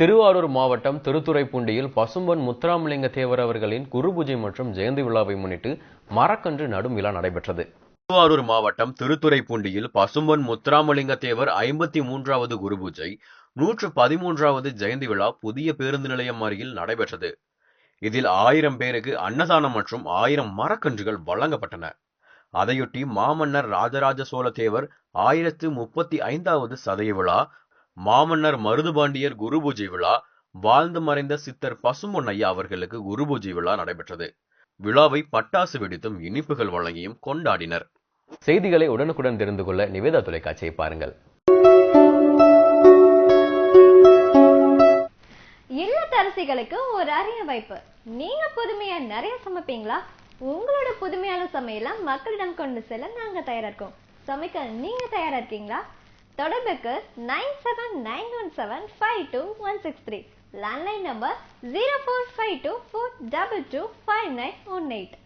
திருவாரூர் மாவட்டம் திருத்துறைப்பூண்டியில் பசும்பன் முத்துராமலிங்க தேவர் அவர்களின் குரு பூஜை மற்றும் ஜெயந்தி விழாவை முன்னிட்டு மரக்கன்று நடும் விழா நடைபெற்றது. திருவாரூர் மாவட்டம் திருத்துறைப்பூண்டியில் பசும்பொன் முத்துராமலிங்க தேவர் ஐம்பத்தி மூன்றாவது குரு பூஜை நூற்று பதிமூன்றாவது ஜெயந்தி விழா புதிய பேருந்து நிலையம் அருகில் நடைபெற்றது. இதில் ஆயிரம் பேருக்கு அன்னதானம் மற்றும் ஆயிரம் மரக்கன்றுகள் வழங்கப்பட்டன. அதையொட்டி மாமன்னர் ராஜராஜ சோழ தேவர் ஆயிரத்து முப்பத்தி ஐந்தாவது சதய விழா மாமன்னர் மருதுபாண்டியர் குரு பூஜை விழா வாழ்ந்து மறைந்த சித்தர் பசும்பொன் ஐயா அவர்களுக்கு குரு பூஜை விழா நடைபெற்றது. விழாவை பட்டாசு வெடித்தும் இனிப்புகள் வழங்கியும் கொண்டாடினர். செய்திகளை உடனுக்குடன் தெரிந்து கொள்ள நிவேதா தொலைக்காட்சியை பாருங்கள். இல்லத்தரசிகளுக்கு ஒரு அரிய வாய்ப்பு. நீங்க புதுமையா நிறைய சமைப்பீங்களா? உங்களோட புதுமையான சமையல மக்களிடம் கொண்டு செல்ல நாங்க தயாரா இருக்கோம். சமைக்க நீங்க தயாரா இருக்கீங்களா? தொடர்புக்கு nine seven nine one seven five two one six three landline number zero four five two four double two five nine one eight